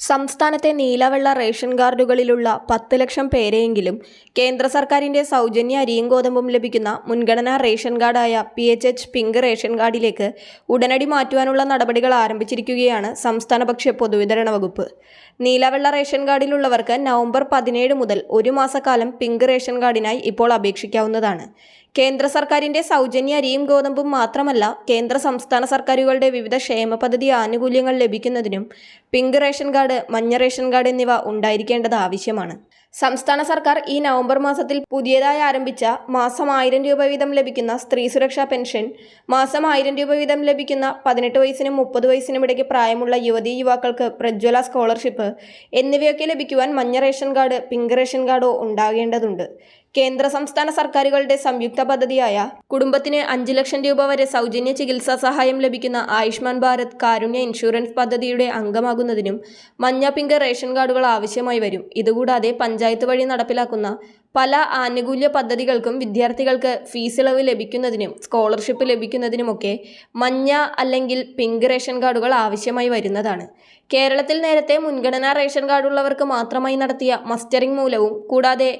സംസ്ഥാനത്തെ നീലവെള്ള റേഷൻ കാർഡുകളിലുള്ള പത്ത് ലക്ഷം പേരെയെങ്കിലും കേന്ദ്ര സർക്കാരിന്റെ സൗജന്യ അരിയും ഗോതമ്പും ലഭിക്കുന്ന മുൻഗണനാ ration കാർഡായ P H H pink ration കാർഡിലേക്ക് ഉടനടി മാറ്റുവാനുള്ള നടപടികൾ ആരംഭിച്ചിരിക്കുകയാണ് സംസ്ഥാന ഭക്ഷ്യ പൊതുവിതരണ വകുപ്പ്. നീലവെള്ള റേഷൻ കാർഡിലുള്ളവർക്ക് നവംബർ പതിനേഴ് മുതൽ ഒരു മാസക്കാലം പിങ്ക് റേഷൻ കാർഡിനായി ഇപ്പോൾ അപേക്ഷിക്കാവുന്നതാണ്. കേന്ദ്ര സർക്കാരിന്റെ സൗജന്യ അരിയും ഗോതമ്പും മാത്രമല്ല കേന്ദ്ര സംസ്ഥാന സർക്കാരുകളുടെ വിവിധ ക്ഷേമ പദ്ധതി ആനുകൂല്യങ്ങൾ ലഭിക്കുന്നതിനും പിങ്ക് റേഷൻ കാർഡ് മഞ്ഞ റേഷൻ കാർഡ് എന്നിവ ഉണ്ടായിരിക്കേണ്ടത് ആവശ്യമാണ്. സംസ്ഥാന സർക്കാർ ഈ നവംബർ മാസത്തിൽ പുതിയതായി ആരംഭിച്ച മാസം ആയിരം രൂപ വീതം ലഭിക്കുന്ന സ്ത്രീ സുരക്ഷാ പെൻഷൻ. മാസം ആയിരം രൂപ വീതം ലഭിക്കുന്ന പതിനെട്ട് വയസ്സിനും മുപ്പത് വയസ്സിനും ഇടയ്ക്ക് പ്രായമുള്ള യുവതീ യുവാക്കൾക്ക് പ്രജ്വല സ്കോളർഷിപ്പ് എന്നിവയൊക്കെ ലഭിക്കുവാൻ മഞ്ഞ റേഷൻ കാർഡ് പിങ്ക് റേഷൻ കാർഡോ ഉണ്ടാകേണ്ടതുണ്ട്. കേന്ദ്ര സംസ്ഥാന സർക്കാരുകളുടെ സംയുക്ത പദ്ധതിയായ കുടുംബത്തിന് അഞ്ച് ലക്ഷം രൂപ വരെ സൗജന്യ ചികിത്സാ സഹായം ലഭിക്കുന്ന ആയുഷ്മാൻ ഭാരത് കാരുണ്യ ഇൻഷുറൻസ് പദ്ധതിയുടെ അംഗമാകുന്നതിനും മഞ്ഞ പിങ്ക് റേഷൻ കാർഡുകൾ ആവശ്യമായി വരും. ഇതുകൂടാതെ പഞ്ചായത്ത് വഴി നടപ്പിലാക്കുന്ന പല ആനുകൂല്യ പദ്ധതികൾക്കും വിദ്യാർത്ഥികൾക്ക് ഫീസ് ഇളവ് ലഭിക്കുന്നതിനും സ്കോളർഷിപ്പ് ലഭിക്കുന്നതിനുമൊക്കെ മഞ്ഞ അല്ലെങ്കിൽ പിങ്ക് റേഷൻ കാർഡുകൾ ആവശ്യമായി വരുന്നതാണ്. കേരളത്തിൽ നേരത്തെ മുൻഗണനാ റേഷൻ കാർഡുള്ളവർക്ക് മാത്രമായി നടത്തിയ മസ്റ്ററിംഗ് മൂലവും കൂടാതെ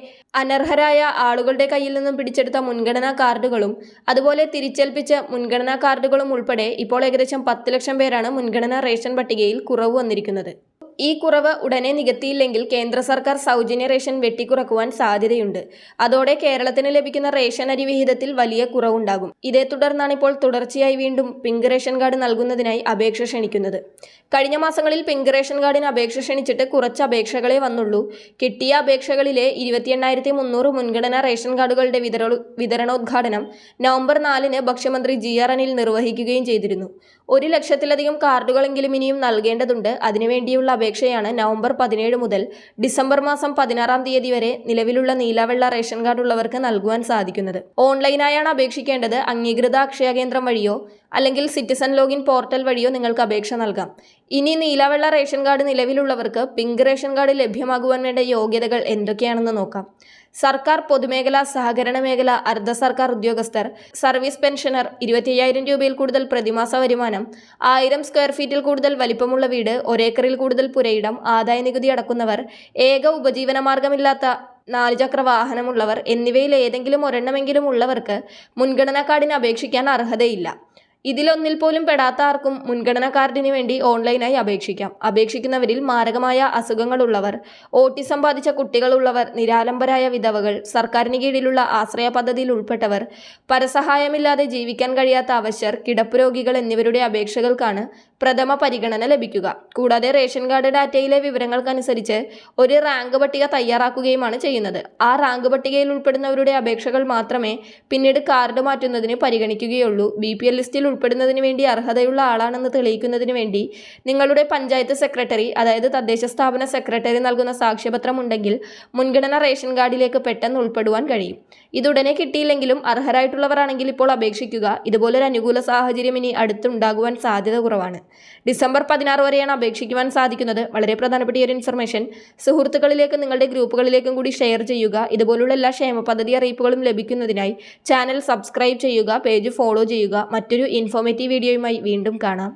അനർഹരായ ആളുകളുടെ കയ്യിൽ നിന്നും പിടിച്ചെടുത്ത മുൻഗണനാ കാർഡുകളും അതുപോലെ തിരിച്ചേൽപ്പിച്ച മുൻഗണനാ കാർഡുകളും ഉൾപ്പെടെ ഇപ്പോൾ ഏകദേശം പത്ത് ലക്ഷം പേരാണ് മുൻഗണനാ റേഷൻ പട്ടികയിൽ കുറവ് വന്നിരിക്കുന്നത്. ഈ കുറവ് ഉടനെ നികത്തിയില്ലെങ്കിൽ കേന്ദ്ര സർക്കാർ സൗജന്യ റേഷൻ വെട്ടിക്കുറക്കുവാൻ സാധ്യതയുണ്ട്. അതോടെ കേരളത്തിന് ലഭിക്കുന്ന റേഷൻ അരി വിഹിതത്തിൽ വലിയ കുറവുണ്ടാകും. ഇതേ തുടർന്നാണ് ഇപ്പോൾ തുടർച്ചയായി വീണ്ടും പിങ്ക് റേഷൻ കാർഡ് നൽകുന്നതിനായി അപേക്ഷ ക്ഷണിക്കുന്നത്. കഴിഞ്ഞ മാസങ്ങളിൽ പിങ്ക് റേഷൻ കാർഡിന് അപേക്ഷ ക്ഷണിച്ചിട്ട് കുറച്ച് അപേക്ഷകളെ വന്നുള്ളൂ. കിട്ടിയ അപേക്ഷകളിലെ ഇരുപത്തി എണ്ണായിരത്തി മുന്നൂറ് മുൻഗണനാ റേഷൻ കാർഡുകളുടെ വിതര വിതരണോദ്ഘാടനം നവംബർ നാലിന് ഭക്ഷ്യമന്ത്രി ജി ആർ അനിൽ നിർവഹിക്കുകയും ചെയ്തിരുന്നു. ഒരു ലക്ഷത്തിലധികം കാർഡുകളെങ്കിലും ഇനിയും നൽകേണ്ടതുണ്ട്. അതിനുവേണ്ടിയുള്ള അപേക്ഷയാണ് നവംബർ പതിനേഴ് മുതൽ ഡിസംബർ മാസം പതിനാറാം തീയതി വരെ നിലവിലുള്ള നീലവെള്ള റേഷൻ കാർഡ് ഉള്ളവർക്ക് നൽകുവാൻ സാധിക്കുന്നത്. ഓൺലൈനായാണ് അപേക്ഷിക്കേണ്ടത്. അംഗീകൃത അക്ഷയ കേന്ദ്രം വഴിയോ അല്ലെങ്കിൽ സിറ്റിസൺ ലോഗിൻ പോർട്ടൽ വഴിയോ നിങ്ങൾക്ക് അപേക്ഷ നൽകാം. ഇനി നീലവെള്ള റേഷൻ കാർഡ് നിലവിലുള്ളവർക്ക് പിങ്ക് റേഷൻ കാർഡ് ലഭ്യമാകുവാൻ വേണ്ട യോഗ്യതകൾ എന്തൊക്കെയാണെന്ന് നോക്കാം. സർക്കാർ പൊതുമേഖല സഹകരണ മേഖല അർദ്ധ സർക്കാർ ഉദ്യോഗസ്ഥർ സർവീസ് പെൻഷനർ ഇരുപത്തിയ്യായിരം രൂപയിൽ കൂടുതൽ പ്രതിമാസ വരുമാനം ആയിരം സ്ക്വയർ ഫീറ്റിൽ കൂടുതൽ വലിപ്പമുള്ള വീട് ഒരേക്കറിൽ കൂടുതൽ പുരയിടം ആദായ നികുതി അടക്കുന്നവർ ഏക ഉപജീവന മാർഗമില്ലാത്ത നാലുചക്ര വാഹനമുള്ളവർ എന്നിവയിൽ ഏതെങ്കിലും ഒരെണ്ണമെങ്കിലും ഉള്ളവർക്ക് മുൻഗണനാ കാർഡിന് അപേക്ഷിക്കാൻ അർഹതയില്ല. ഇതിലൊന്നിൽ പോലും പെടാത്ത ആർക്കും മുൻഗണന കാർഡിന് വേണ്ടി ഓൺലൈനായി അപേക്ഷിക്കാം. അപേക്ഷിക്കുന്നവരിൽ മാരകമായ അസുഖങ്ങളുള്ളവർ ഓട്ടിസം ബാധിച്ച കുട്ടികളുള്ളവർ നിരാലംബരായ വിധവകൾ സർക്കാരിന് കീഴിലുള്ള ആശ്രയ പദ്ധതിയിൽ ഉൾപ്പെട്ടവർ പരസഹായമില്ലാതെ ജീവിക്കാൻ കഴിയാത്ത അവശ്യർ കിടപ്പ് രോഗികൾ എന്നിവരുടെ അപേക്ഷകൾക്കാണ് പ്രഥമ പരിഗണന ലഭിക്കുക. കൂടാതെ റേഷൻ കാർഡ് ഡാറ്റയിലെ വിവരങ്ങൾക്കനുസരിച്ച് ഒരു റാങ്ക് പട്ടിക തയ്യാറാക്കുകയുമാണ് ചെയ്യുന്നത്. ആ റാങ്ക് പട്ടികയിൽ ഉൾപ്പെടുന്നവരുടെ അപേക്ഷകൾ മാത്രമേ പിന്നീട് കാർഡ് മാറ്റുന്നതിന് പരിഗണിക്കുകയുള്ളൂ. ബി ലിസ്റ്റിൽ ഉൾപ്പെടുന്നതിന് വേണ്ടി അർഹതയുള്ള ആളാണെന്ന് തെളിയിക്കുന്നതിന് വേണ്ടി നിങ്ങളുടെ പഞ്ചായത്ത് സെക്രട്ടറി അതായത് തദ്ദേശ സ്ഥാപന സെക്രട്ടറി നൽകുന്ന സാക്ഷ്യപത്രം ഉണ്ടെങ്കിൽ മുൻഗണന റേഷൻ കാർഡിലേക്ക് പെട്ടെന്ന് ഉൾപ്പെടുവാൻ കഴിയും. ഇതുടനെ കിട്ടിയില്ലെങ്കിലും അർഹരായിട്ടുള്ളവരാണെങ്കിൽ ഇപ്പോൾ അപേക്ഷിക്കുക. ഇതുപോലൊരു അനുകൂല സാഹചര്യം ഇനി അടുത്തുണ്ടാകുവാൻ സാധ്യത കുറവാണ്. ഡിസംബർ പതിനാറ് വരെയാണ് അപേക്ഷിക്കുവാൻ സാധിക്കുന്നത്. വളരെ പ്രധാനപ്പെട്ട ഒരു ഇൻഫർമേഷൻ. സുഹൃത്തുക്കളിലേക്കും നിങ്ങളുടെ ഗ്രൂപ്പുകളിലേക്കും കൂടി ഷെയർ ചെയ്യുക. ഇതുപോലുള്ള എല്ലാ ക്ഷേമ പദ്ധതി അറിയിപ്പുകളും ലഭിക്കുന്നതിനായി ചാനൽ സബ്സ്ക്രൈബ് ചെയ്യുക പേജ് ഫോളോ ചെയ്യുക. മറ്റൊരു ഇൻഫോർമേറ്റീവ് വീഡിയോയുമായി വീണ്ടും കാണാം.